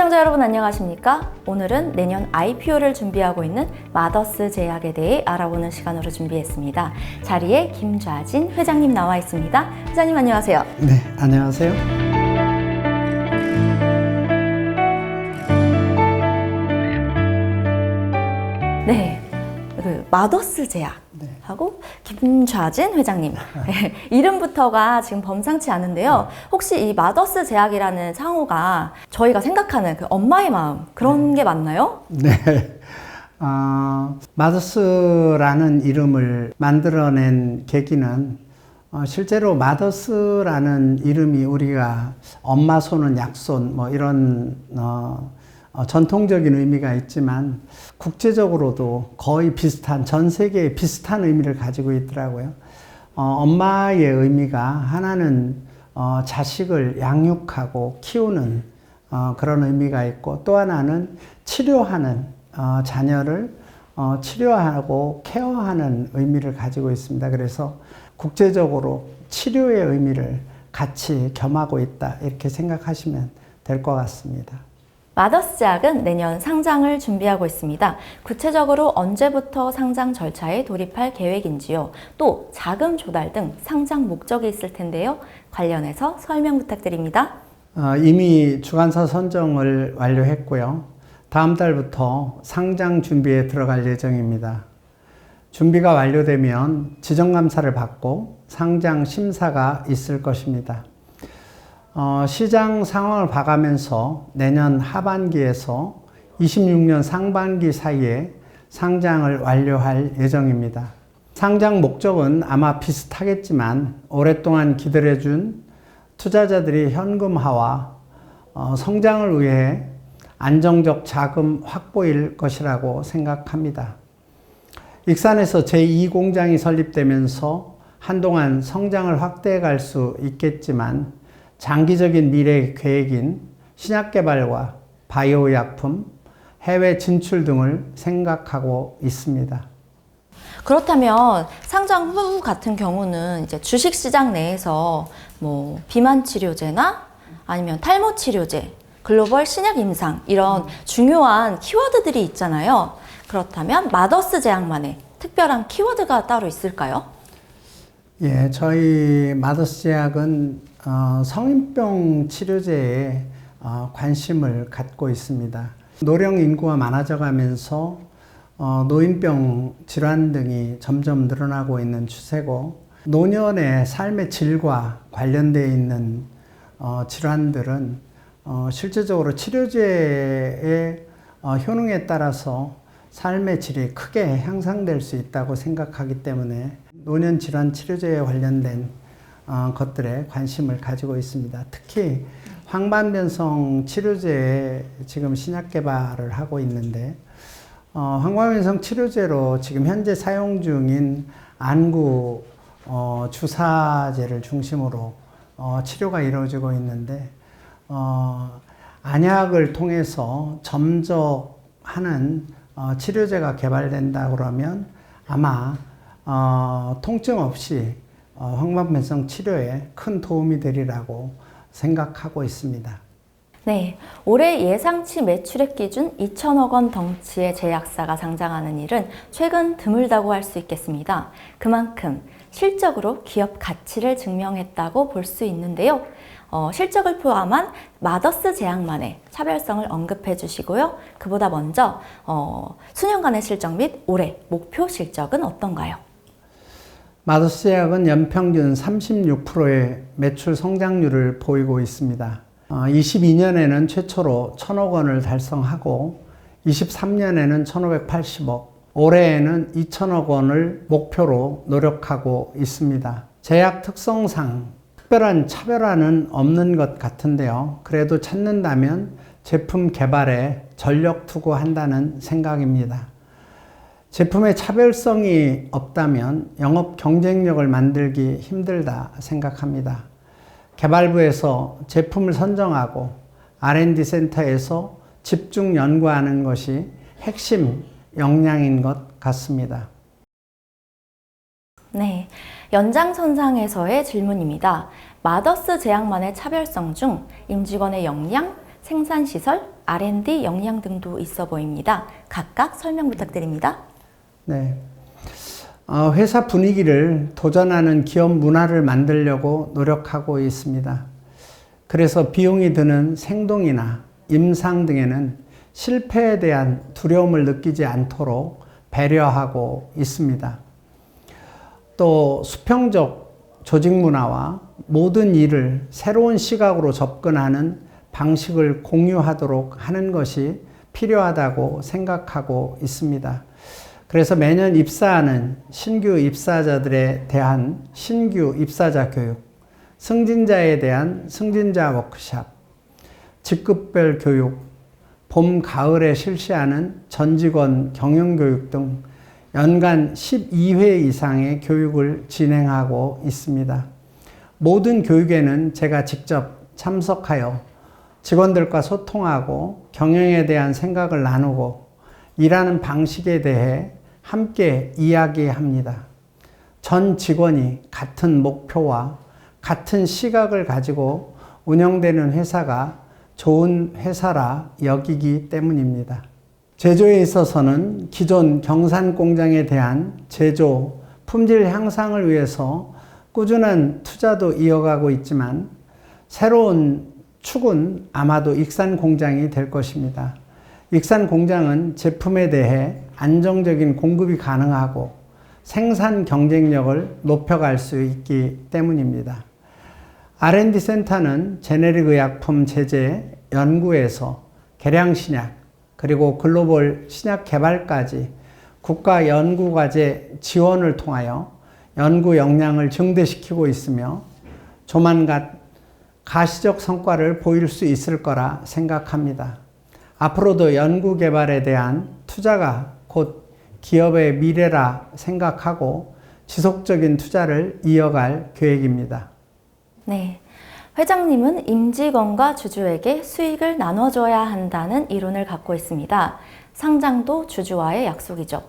시청자 여러분 안녕하십니까? 오늘은 내년 IPO를 준비하고 있는 마더스 제약에 대해 알아보는 시간으로 준비했습니다. 자리에 김좌진 회장님 나와 있습니다. 회장님 안녕하세요. 네, 안녕하세요. 네, 그 마더스 제약 하고 김좌진 회장님 네, 이름부터가 지금 범상치 않은데요. 혹시 이 마더스 제약이라는 상호가 저희가 생각하는 그 엄마의 마음 그런 게 맞나요? 네. 어, 마더스라는 이름을 만들어낸 계기는 어, 실제로 마더스라는 이름이 우리가 엄마 손은 약손 뭐 이런 어, 어, 전통적인 의미가 있지만 국제적으로도 거의 비슷한 전 세계에 비슷한 의미를 가지고 있더라고요. 어, 엄마의 의미가 하나는 어, 자식을 양육하고 키우는 어, 그런 의미가 있고 또 하나는 치료하는 어, 자녀를 어, 치료하고 케어하는 의미를 가지고 있습니다. 그래서 국제적으로 치료의 의미를 같이 겸하고 있다 이렇게 생각하시면 될 것 같습니다. 마더스 제약은 내년 상장을 준비하고 있습니다. 구체적으로 언제부터 상장 절차에 돌입할 계획인지요. 또 자금 조달 등 상장 목적이 있을 텐데요. 관련해서 설명 부탁드립니다. 어, 이미 주관사 선정을 완료했고요. 다음 달부터 상장 준비에 들어갈 예정입니다. 준비가 완료되면 지정감사를 받고 상장 심사가 있을 것입니다. 어, 시장 상황을 봐가면서 내년 하반기에서 26년 상반기 사이에 상장을 완료할 예정입니다. 상장 목적은 아마 비슷하겠지만 오랫동안 기다려준 투자자들이 현금화와 어, 성장을 위해 안정적 자금 확보일 것이라고 생각합니다. 익산에서 제2공장이 설립되면서 한동안 성장을 확대해 갈 수 있겠지만 장기적인 미래 계획인 신약 개발과 바이오 약품, 해외 진출 등을 생각하고 있습니다. 그렇다면 상장 후 같은 경우는 이제 주식 시장 내에서 뭐 비만 치료제나 아니면 탈모 치료제, 글로벌 신약 임상 이런 중요한 키워드들이 있잖아요. 그렇다면 마더스 제약만의 특별한 키워드가 따로 있을까요? 예, 저희 마더스 제약은 어, 성인병 치료제에 어, 관심을 갖고 있습니다. 노령 인구가 많아져 가면서 어, 노인병 질환 등이 점점 늘어나고 있는 추세고 노년의 삶의 질과 관련되어 있는 어, 질환들은 어, 실제적으로 치료제의 어, 효능에 따라서 삶의 질이 크게 향상될 수 있다고 생각하기 때문에 노년 질환 치료제에 관련된 어, 것들에 관심을 가지고 있습니다. 특히 황반변성 치료제에 지금 신약 개발을 하고 있는데 어, 황반변성 치료제로 지금 현재 사용 중인 안구 어, 주사제를 중심으로 어, 치료가 이루어지고 있는데 어, 안약을 통해서 점적하는 어, 치료제가 개발된다 그러면 아마 어, 통증 없이 어, 황반변성 치료에 큰 도움이 되리라고 생각하고 있습니다. 네, 올해 예상치 매출액 기준 2천억 원 덩치의 제약사가 상장하는 일은 최근 드물다고 할 수 있겠습니다. 그만큼 실적으로 기업 가치를 증명했다고 볼 수 있는데요. 어, 실적을 포함한 마더스 제약만의 차별성을 언급해 주시고요. 그보다 먼저 어, 수년간의 실적 및 올해 목표 실적은 어떤가요? 마더스 제약은 연평균 36%의 매출 성장률을 보이고 있습니다. 22년에는 최초로 1천억 원을 달성하고 23년에는 1,580억, 올해에는 2천억 원을 목표로 노력하고 있습니다. 제약 특성상 특별한 차별화는 없는 것 같은데요. 그래도 찾는다면 제품 개발에 전력 투구한다는 생각입니다. 제품의 차별성이 없다면 영업 경쟁력을 만들기 힘들다 생각합니다. 개발부에서 제품을 선정하고 R&D 센터에서 집중 연구하는 것이 핵심 역량인 것 같습니다. 네, 연장선상에서의 질문입니다. 마더스 제약만의 차별성 중 임직원의 역량, 생산시설, R&D 역량 등도 있어 보입니다. 각각 설명 부탁드립니다. 네. 어, 회사 분위기를 도전하는 기업 문화를 만들려고 노력하고 있습니다. 그래서 비용이 드는 생동이나 임상 등에는 실패에 대한 두려움을 느끼지 않도록 배려하고 있습니다. 또 수평적 조직 문화와 모든 일을 새로운 시각으로 접근하는 방식을 공유하도록 하는 것이 필요하다고 생각하고 있습니다. 그래서 매년 입사하는 신규 입사자들에 대한 신규 입사자 교육, 승진자에 대한 승진자 워크샵, 직급별 교육, 봄, 가을에 실시하는 전 직원 경영 교육 등 연간 12회 이상의 교육을 진행하고 있습니다. 모든 교육에는 제가 직접 참석하여 직원들과 소통하고 경영에 대한 생각을 나누고 일하는 방식에 대해 함께 이야기합니다. 전 직원이 같은 목표와 같은 시각을 가지고 운영되는 회사가 좋은 회사라 여기기 때문입니다. 제조에 있어서는 기존 경산 공장에 대한 제조 품질 향상을 위해서 꾸준한 투자도 이어가고 있지만 새로운 축은 아마도 익산 공장이 될 것입니다. 익산 공장은 제품에 대해 안정적인 공급이 가능하고 생산 경쟁력을 높여갈 수 있기 때문입니다. R&D 센터는 제네릭 의약품 제제 연구에서 개량 신약 그리고 글로벌 신약 개발까지 국가 연구 과제 지원을 통하여 연구 역량을 증대시키고 있으며 조만간 가시적 성과를 보일 수 있을 거라 생각합니다. 앞으로도 연구 개발에 대한 투자가 곧 기업의 미래라 생각하고 지속적인 투자를 이어갈 계획입니다. 네. 회장님은 임직원과 주주에게 수익을 나눠줘야 한다는 이론을 갖고 있습니다. 상장도 주주와의 약속이죠.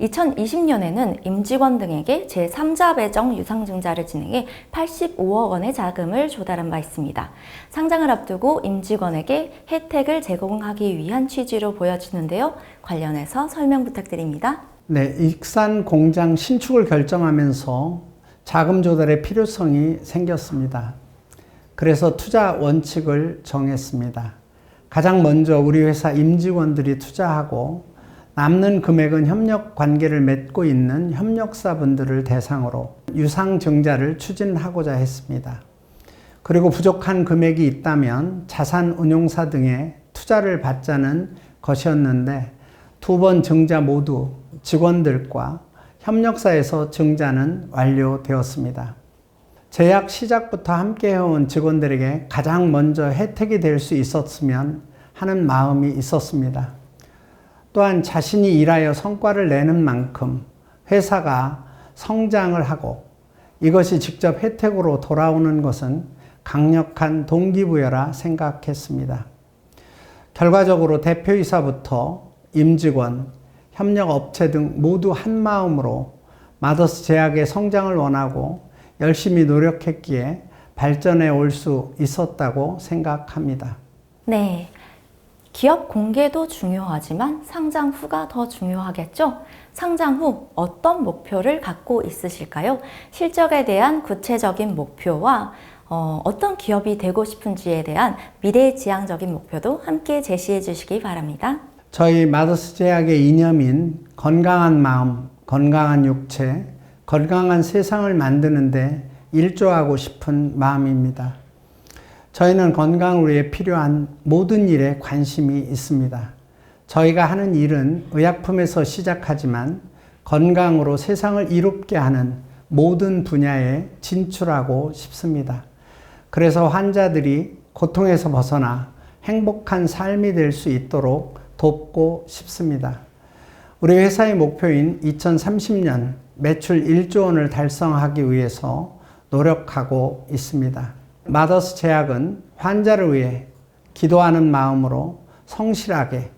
2020년에는 임직원 등에게 제3자 배정 유상증자를 진행해 85억 원의 자금을 조달한 바 있습니다. 상장을 앞두고 임직원에게 혜택을 제공하기 위한 취지로 보여지는데요. 관련해서 설명 부탁드립니다. 네, 익산 공장 신축을 결정하면서 자금 조달의 필요성이 생겼습니다. 그래서 투자 원칙을 정했습니다. 가장 먼저 우리 회사 임직원들이 투자하고 남는 금액은 협력 관계를 맺고 있는 협력사분들을 대상으로 유상증자를 추진하고자 했습니다. 그리고 부족한 금액이 있다면 자산운용사 등의 투자를 받자는 것이었는데 두 번 증자 모두 직원들과 협력사에서 증자는 완료되었습니다. 제약 시작부터 함께 해온 직원들에게 가장 먼저 혜택이 될 수 있었으면 하는 마음이 있었습니다. 또한 자신이 일하여 성과를 내는 만큼 회사가 성장을 하고 이것이 직접 혜택으로 돌아오는 것은 강력한 동기부여라 생각했습니다. 결과적으로 대표이사부터 임직원, 협력업체 등 모두 한 마음으로 마더스 제약의 성장을 원하고 열심히 노력했기에 발전해 올 수 있었다고 생각합니다. 네. 기업 공개도 중요하지만 상장 후가 더 중요하겠죠? 상장 후 어떤 목표를 갖고 있으실까요? 실적에 대한 구체적인 목표와 어, 어떤 기업이 되고 싶은지에 대한 미래지향적인 목표도 함께 제시해 주시기 바랍니다. 저희 마더스 제약의 이념인 건강한 마음, 건강한 육체, 건강한 세상을 만드는데 일조하고 싶은 마음입니다. 저희는 건강을 위해 필요한 모든 일에 관심이 있습니다. 저희가 하는 일은 의약품에서 시작하지만 건강으로 세상을 이롭게 하는 모든 분야에 진출하고 싶습니다. 그래서 환자들이 고통에서 벗어나 행복한 삶이 될 수 있도록 돕고 싶습니다. 우리 회사의 목표인 2030년 매출 1조 원을 달성하기 위해서 노력하고 있습니다. 마더스 제약은 환자를 위해 기도하는 마음으로 성실하게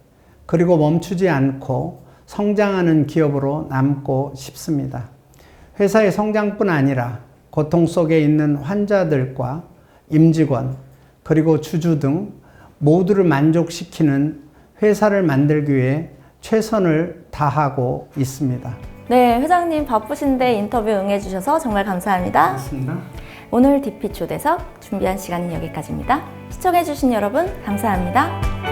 그리고 멈추지 않고 성장하는 기업으로 남고 싶습니다. 회사의 성장뿐 아니라 고통 속에 있는 환자들과 임직원 그리고 주주 등 모두를 만족시키는 회사를 만들기 위해 최선을 다하고 있습니다. 네, 회장님 바쁘신데 인터뷰 응해주셔서 정말 감사합니다. 맞습니다. 오늘 DP 초대석 준비한 시간은 여기까지입니다. 시청해주신 여러분, 감사합니다.